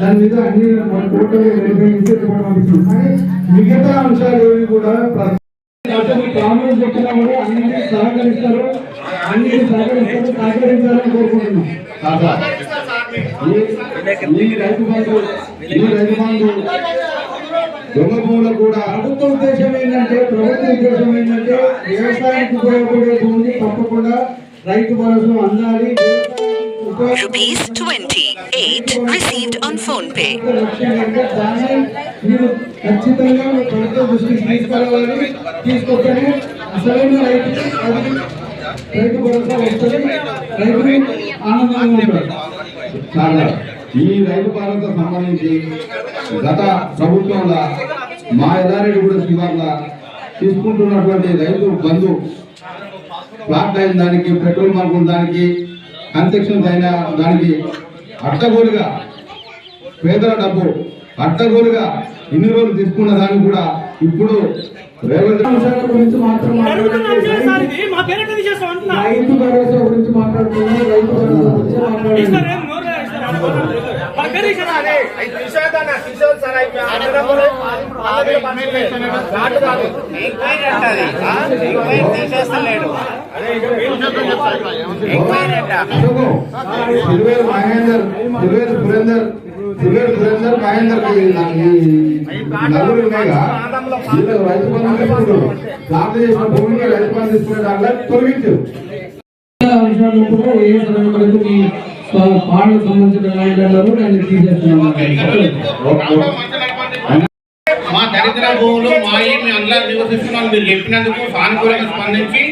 దాని మీద అన్ని మన కోర్టు వెరిఫై చేసి కానీ మిగతా అంశాలు ఏవి కూడా ప్ర- అసలు అన్నింటినీ సహకరిస్తారు. అన్నింటినీ సహకరిస్తారు సహకరించాలని కోరుకుంటున్నాం. ఈ- రైతు బంధు ఈ రైతు బంధు కూడా ప్రభుత్వ ఉద్దేశం ఏంటంటే ప్రభుత్వ ఉద్దేశం ఏంటంటే వ్యవసాయానికి ఉపయోగపడే భూమిని తప్పకుండా రైతు భరోసా అందాలి. Rupees 28 received on phone pay. ఈ రైతు భరోసా సంబంధించి గత ప్రభుత్వంలో మా ఎల్లారెడ్డి కూడా శివార్ల తీసుకుంటున్నటువంటి రైతు బంధు ప్లాట్ అయిన దానికి పెట్రోల్ బంక్ దానికి కన్స్ట్రక్షన్ అయిన దానికి అడ్డగోలుగా పేదల డబ్బు అడ్డగోలుగా ఇన్ని రోజులు తీసుకున్న దానికి కూడా ఇప్పుడు రేవంత్ గురించి మాత్రం మాట్లాడుతుంది ఇది మా పేరెంట్ చేస్తాం అంటున్నా. రైతు భరోసా గురించి మాట్లాడుతున్నాం రైతు భరోసా గురించి మాట్లాడుతున్నాం అదే సిల్వేర్ మహేందర్ సిల్వేర్ సురేందర్ సిల్వేర్ సురేందర్ మహేందర్ నలుగురు ఉన్నాయిగా వీళ్ళు రైతు బంధు తీసుకుంటారు సాగు చేసిన భూమిని రైతు బంధు తీసుకునే దాంట్లో తొలగించు అంశాలు కూడా ఏ సమయంలో మీ పాటకు సంబంధించిన ల్యాండ్లలో దాన్ని తీసేస్తున్నాం మా దరిద్ర భూములు మా మీ అందరూ నివసిస్తున్నాం మీరు చెప్పినందుకు సానుకూలంగా స్పందించి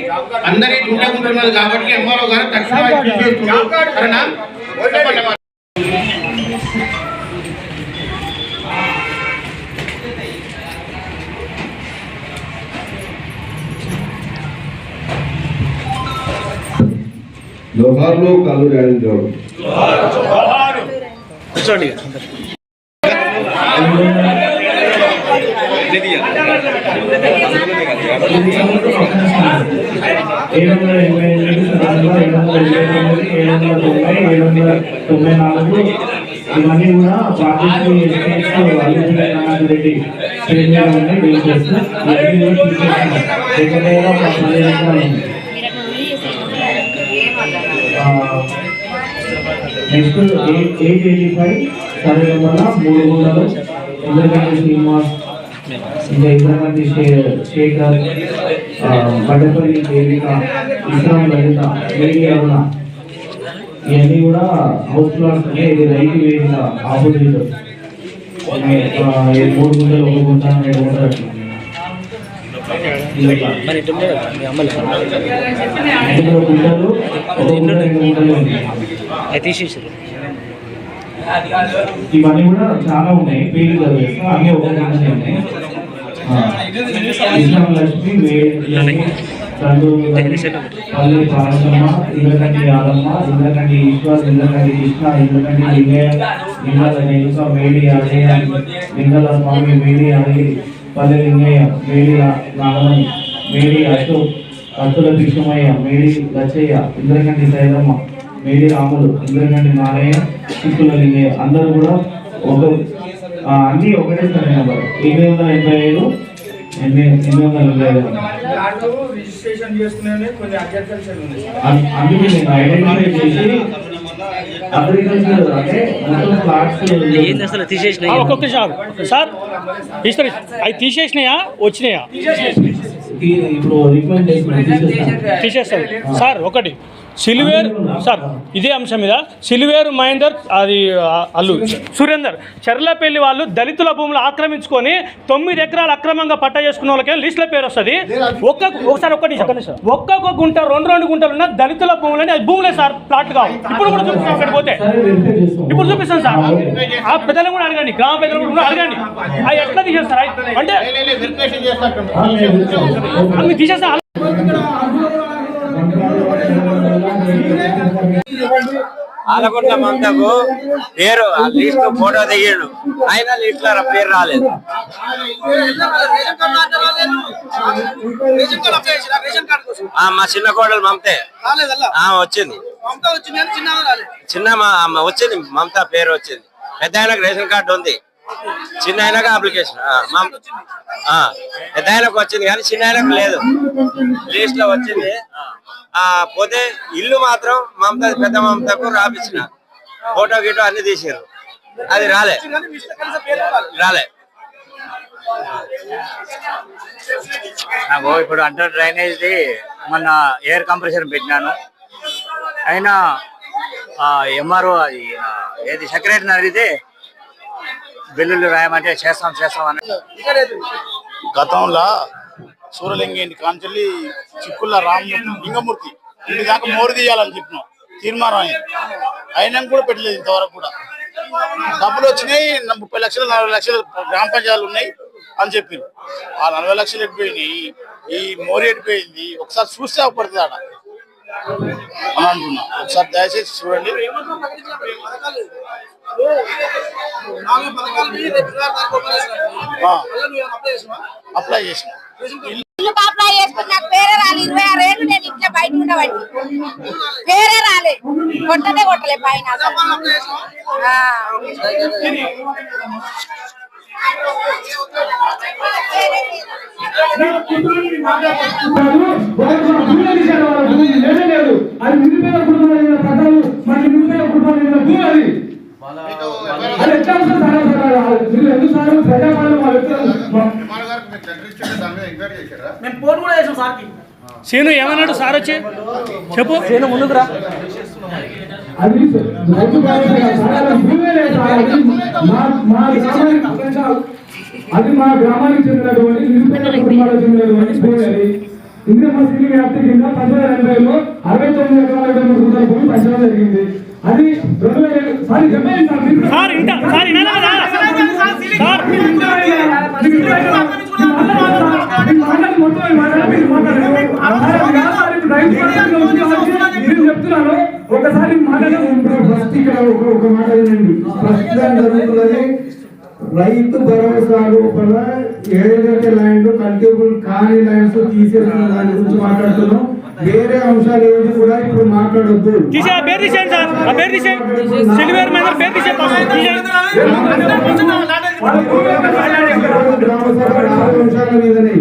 అందరి గుండెకుంటున్నది కాబట్టి ఎంఆర్ఓ గారు తక్షణమే తీసేస్తున్నారు. సరేనా చెప్పండి అమ్మా. జోహార్లు కళ్ళు రాయించాడు ఏడు వందల ఎనభై ఎనిమిది ఏడు వందల ఇరవై తొమ్మిది ఏడు వందల తొంభై ఏడు వందల తొంభై నాలుగు ఇవన్నీ కూడా పార్టీకి రెడ్డి పేరు మీద ఉన్నాయి డీటెయిల్స్ ఇవన్నీ కూడా తీసేస్తున్నాం next eight eighty five survey నెంబర్లో మూడు గుండలు. ఇంద్రగంటి శ్రీనివాస్ ఇంకా ఇంద్రగంటి శేఖర్ ఆ, బడ్డపల్లి దేవిక ఇస్లాం లలిత వేడి అరుణ. ఇవన్నీ కూడా హౌస్ ప్లాట్స్ అంటే ఇది రైతు వేదిక ఆపోజిట్. మూడు గుంటలు ఒక గుంట రెండు గుంటలు ఉన్నాయి? తీసేసారు. ఇవన్నీ కూడా చాలా ఉన్నాయి. పేర్లు చదివేస్తా. అన్ని ఒక ఉన్నాయి. లక్ష్మి పల్లి పార్వతమ్మ ఇంద్రకంటి యాదమ్మ ఇంద్రకంటి ఈశ్వర్ ఇంద్రకంటి కృష్ణ ఇంద్రకంటి లింగయ్య వేడి అజయ లింగల స్వామి వేడి అజయ్ పల్లి లింగయ్య రా- నాగమణి వేడి అశోక్ అత్తుల కృష్ణమయ్య వేడి లచ్చయ్య ఇంద్రకంటి సైదమ్మ వేడి రాములు ఇంద్రకంటి నారాయణ చిక్కుల లింగయ్య. అందరూ కూడా ఒక అన్ని ఒకటే సరే నెంబర్. ఎనిమిది వందల ఎనభై ఐదు ఎనిమిది వందల ఎనభై ఐదు అందుకే నేను ఐడెంటిఫై చేసి అగ్రికల్చర్ అంటే మొత్తం ప్లాట్స్ ఒక్కొక్క షాప్ సార్ ఇస్తారు అవి తీసేసినాయా? వచ్చినాయా? తీసేస్తారు. సార్ ఒకటి. సిల్వేర్ సార్ ఇదే అంశం మీద. సిల్వేర్ మహేందర్ అది అల్లు సురేందర్ చర్లపల్లి వాళ్ళు దళితుల భూములు ఆక్రమించుకొని తొమ్మిది ఎకరాలు అక్రమంగా పట్ట చేసుకున్న వాళ్ళకి లిస్టులో పేరు వస్తుంది. ఒక్క ఒకసారి ఒక్క నిమిషం, ఒక్క నిమిషం. ఒక్కొక్క గుంట రెండు రెండు గుంటలు ఉన్న దళితుల భూములని అది భూములే సార్ ప్లాట్ కావు. ఇప్పుడు కూడా చూపిస్తాం అక్కడికి పోతే. ఇప్పుడు చూపిస్తాను సార్. ఆ పెద్దలు కూడా అడగండి గ్రామ పెద్దలు కూడా అడగండి. అవి ఎట్లా తీసేస్తారు అంటే ఆలగొండ మంతకు పేరు ఆ లిస్ట్ ఫోటో దిగిండు. ఆయన లిస్ట్లో పేరు రాలేదు. ఆ, మా చిన్న కోడలు మమతే. వచ్చింది. చిన్న వచ్చింది. మమత పేరు వచ్చింది. పెద్ద ఆయనకు రేషన్ కార్డు ఉంది. చిన్న ఆయనకు అప్లికేషన్. పెద్ద ఆయనకు వచ్చింది కానీ చిన్న ఆయనకు లేదు. లిస్ట్లో వచ్చింది ఆ పోతే ఇల్లు మాత్రం మమత పెద్ద మమతకు రాపించిన ఫోటో గీటో అన్ని తీసారు అది రాలే. రాలే. నాకు ఇప్పుడు అండర్ డ్రైనేజ్ మొన్న ఎయిర్ కంప్రెషన్ పెట్టినాను. అయినా ఎంఆర్ఓ ఏది సెక్రటరీని అడిగితే బిల్లులు రాయమంటే చేస్తాం చేస్తాం అని. గతంలో సూర్యలింగ ఇంటి కాంచెల్లి చిక్కుల రామ్ లింగమూర్తి ఇంటి దాకా మోరు తీయాలని చెప్పినాం. తీర్మానం అయింది. అయినా కూడా పెట్టలేదు ఇంతవరకు కూడా. డబ్బులు వచ్చినాయి ముప్పై లక్షలు నలభై లక్షలు గ్రామ పంచాయతీలు ఉన్నాయి అని చెప్పారు ఆ నలభై లక్షలు ఎట్టిపోయినాయి? ఈ మోరి ఎట్టిపోయింది? ఒకసారి చూస్తే అవపడుతుంది ఆడ. అని అంటున్నా. ఒకసారి దయచేసి చూడండి. అప్లై చేసిన. ఇల్లు నాకు పేరే రాలి. ఇరవై ఆరు ఏళ్ళు నేను ఇంట్లో బయట పేరే రాలే. కొట్టనే కొట్టలే పైన. ఎందుకు సార్? ప్రజాపాలన వాళ్ళు మేము ఫోన్ కూడా చేసాం సార్కి. సీను ఏమన్నాడు సార్ వచ్చి? చెప్పు. సీను ముందుకు రా. అది మా గ్రామానికి అది మా గ్రామానికి చెందినటువంటి నిరుపేద కుటుంబాలకు చెందినటువంటి భూమి అది ఇంద్ర మసీదు వ్యాప్తి కింద. పంతొమ్మిది ఎనభైలో అరవై తొమ్మిది ఎకరాల గుంటల భూమి పంచడం జరిగింది అది రెండు వేల సార్. చెప్పండి సార్ చెప్తున్నాను ఒకసారి మాట్లాడి ఇప్పుడు ఫస్ట్ ఇక్కడ ఒక ఒక మాట వినండి. ప్రస్తుతం జరుగుతున్నది రైతు భరోసా లోపల ఏదైతే ల్యాండ్ కల్టిబుల్ కాని ల్యాండ్స్ తీసేస్తున్న దాని గురించి మాట్లాడుతున్నాం. వేరే అంశాలు ఏవి కూడా ఇప్పుడు మాట్లాడొద్దు. తీసే ఆ మీదనే.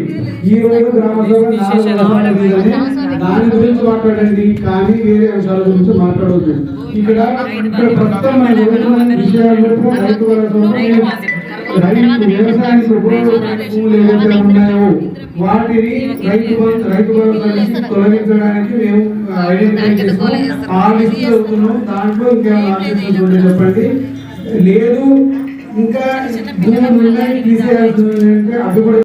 ఈ రోజు అంశాల మీదనే దాని గురించి మాట్లాడండి. కానీ వేరే అంశాల గురించి మాట్లాడవద్దు ఇక్కడ ఇక్కడ ప్రస్తుతం మనం రైతు భరోసా రైతు వ్యవసాయానికి ఉపయోగపడే భూములు ఏవైతే ఉన్నాయో వాటిని రైతు రైతు భరోసా నుంచి తొలగించడానికి మేము ఐడెంటిఫై చేస్తాం. ఆ లిస్ట్ చదువుతున్నాం దాంట్లో చెప్పండి. లేదు ఇంకా భూములు ఉన్నాయి తీసేయాల్సి ఉంది అంటే అవి కూడా